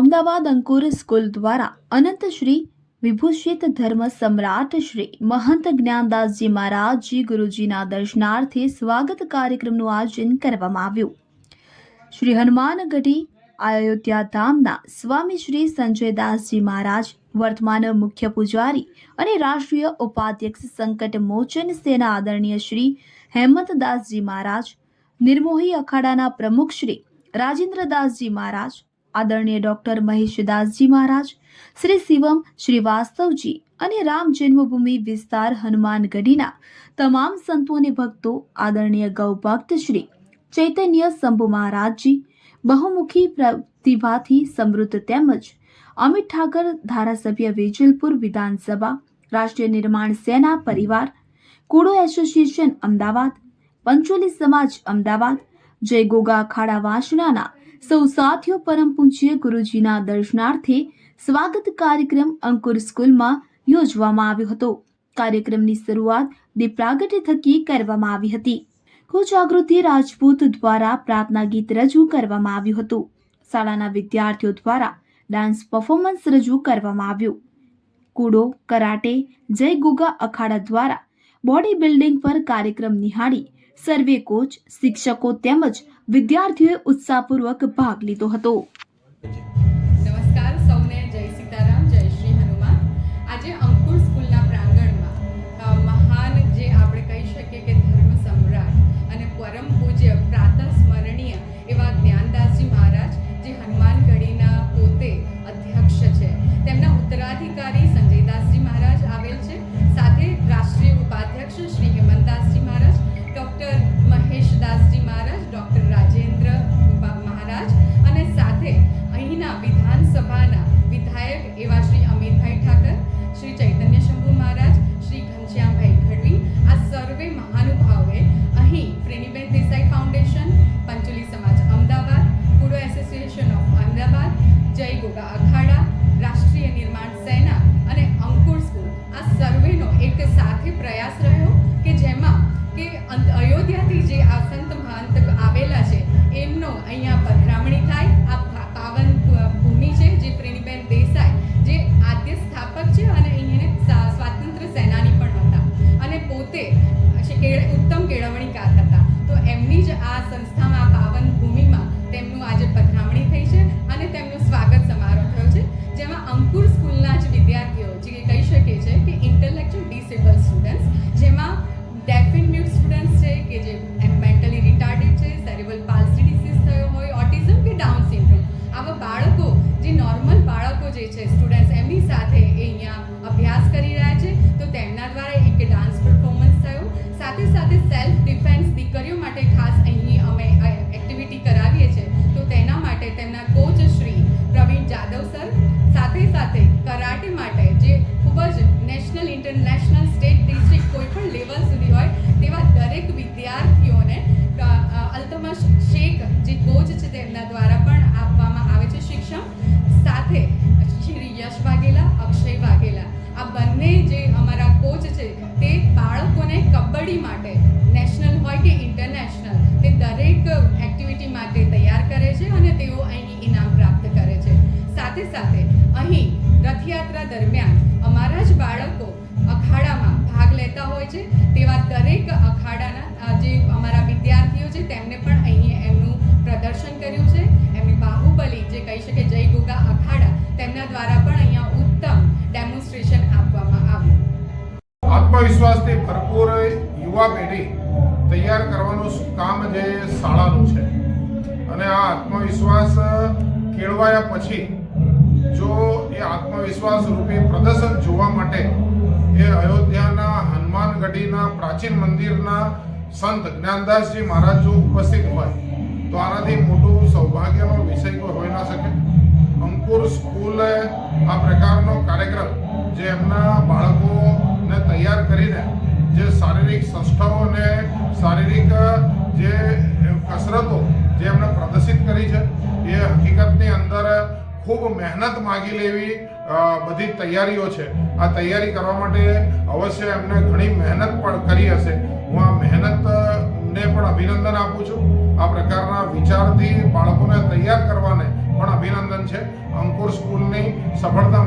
અમદાવાદ અંકુર school દ્વારા અનંત શ્રી વિભૂષિત ધર્મ સમ્રાટ શ્રી મહંત જ્ઞાનદાસજી મહારાજજી ગુરુજીના દર્શનાર્થે સ્વાગત કાર્યક્રમનું આયોજન કરવામાં આવ્યું. શ્રી હનુમાનગઢી અયોધ્યા ધામના સ્વામી શ્રી સંજયદાસજી મહારાજ, વર્તમાન મુખ્ય પૂજારી અને રાષ્ટ્રીય ઉપાધ્યક્ષ સંકટ મોચન સેના આદરણીય શ્રી હેમંતદાસજી મહારાજ, નિર્મોહી અખાડાના પ્રમુખ શ્રી રાજેન્દ્રદાસજી મહારાજ આદરણીય ડોક્ટર મહેશદાસજી મહારાજ, શ્રી શિવમ શ્રીવાસ્તવજી અને રામ જન્મભૂમિ વિસ્તાર હનુમાનગઢીના તમામ સંતો અને ભક્તો, આદરણીય ગૌભક્ત શ્રી ચૈતન્ય શંભુ મહારાજજી, બહુમુખી પ્રતિભાથી સમૃદ્ધ તેમજ અમિત ઠાકર ધારાસભ્ય વેજલપુર વિધાનસભા, રાષ્ટ્રીય નિર્માણ સેના પરિવાર, કુડો એસોસિએશન અમદાવાદ, પંચોલી સમાજ અમદાવાદ, જય ગોગા અખાડા વાસણાના સૌ સાથીઓ, પરમ પૂજ્ય ગુરુજીના દર્શનાર્થે સ્વાગત કાર્યક્રમ અંકુર સ્કૂલમાં યોજવામાં આવ્યો હતો. કાર્યક્રમની શરૂઆત દીપ થકી કરવામાં આવી હતી. કુજાગૃતિ રાજપૂત દ્વારા પ્રાર્થના ગીત રજૂ કરવામાં આવ્યું હતું. શાળાના વિદ્યાર્થીઓ દ્વારા ડાન્સ પરફોર્મન્સ રજૂ કરવામાં આવ્યું. કુડો, કરાટે, જય ગુગા અખાડા દ્વારા બોડી બિલ્ડિંગ પર કાર્યક્રમ નિહાળી સર્વે કોચ, શિક્ષકો તેમજ વિદ્યાર્થીઓએ ઉત્સાહપૂર્વક ભાગ લીધો હતો. નમસ્કાર, સૌને જય જય શ્રી હનુમાન. આજે અંકુર સ્કૂલના પ્રાંગણમાં મહાન જે આપણે કહી શકીએ કે ધર્મ સમ્રાટ અને પરમ પૂજ્ય, પ્રાતઃ એવા જ્ઞાનદાસજી મહારાજ, જે હનુમાનગઢીના પોતે અધ્યક્ષ છે. તેમના ઉત્તરાધિકારી સંજયદાસજી મહારાજ આવેલ છે. સાથે રાષ્ટ્રીય ઉપાધ્યક્ષ શ્રી મહેશદાસજી મહારાજ, ડૉક્ટર રાજેન્દ્ર મહારાજ અને સાથે અહીંના વિધાનસભાના વિધાયક એવા શ્રી અમિતભાઈ ઠાકર, શ્રી ચૈતન્ય શંભુ મહારાજ, શ્રી ઘનશ્યામભાઈ ગઢવી, આ સર્વે મહાનુભાવોએ અહીં ફ્રેનીબેન Desai foundation, Pancholi Samaj Ahmedabad kudo association of Ahmedabad, Jay Goga Akhada, રાષ્ટ્રીય નિર્માણ સેના અને અંકુર સ્કૂલ. આ સર્વેનો એક સાથે પ્રયાસ રહ્યો કે જેમાં સંત મહંત આવેલા છે, એમનો અહીંયા પધરામણી થાય. આ પાવન ભૂમિ છે, જે પ્રેમીબેન દેસાઈ, જે આદ્ય સ્થાપક છે અને અહીંયા સ્વાતંત્ર સેનાની પણ હતા. અને પોતે ઉત્તમ કેળવણીકાર હતા. તો એમની જ આ સંસ્થામાં સાથે સાથે અહીં રથયાત્રા દરમિયાન અમારા જ બાળકો અખાડામાં ભાગ લેતા હોય છે. તેવા દરેક અખાડાના જે અમારા વિદ્યાર્થીઓ છે, તેમને પણ અહીં એમનું પ્રદર્શન કર્યું છે. એમની બાહુબલી જે કહી શકે જય ગોગા અખાડા, તેમના દ્વારા પણ અહીંયા ઉત્તમ ડેમોન્સ્ટ્રેશન આપવામાં આવ્યું. આત્મવિશ્વાસથી ભરપૂર યુવા પેઢી તૈયાર કરવાનું કામ જે શાળાનું છે. અને આ આત્મવિશ્વાસ કેળવાયા પછી જો એ આત્મવિશ્વાસ રૂપી પ્રદર્શન જોવા માટે એ અયોધ્યાના હનુમાનગઢીના પ્રાચીન મંદિરના સંત જ્ઞાનદાસજી મહારાજ જો ઉપસ્થિત હોય, તો આનાથી મોટું સૌભાગ્યનો વિષય કોઈ હોઈ ના શકે. અંકુર સ્કૂલે આ પ્રકારનો કાર્યક્રમ જે એમના બાળકોને તૈયાર કરીને જે શારીરિક સંસ્થાઓ અને શારીરિક જે કસરતો જે એમણે પ્રદર્શિત કરી છે, એ હકીકતની અંદર ખૂબ મહેનત માગી લેવી બધી તૈયારીઓ છે. આ તૈયારી કરવા માટે અવશ્ય એમને ઘણી મહેનત પણ કરી હશે. હું આ મહેનતને પણ અભિનંદન આપું છું. આ પ્રકારના વિચારથી બાળકોને તૈયાર કરવાને પણ અભિનંદન છે. અંકુર સ્કૂલની સફળતા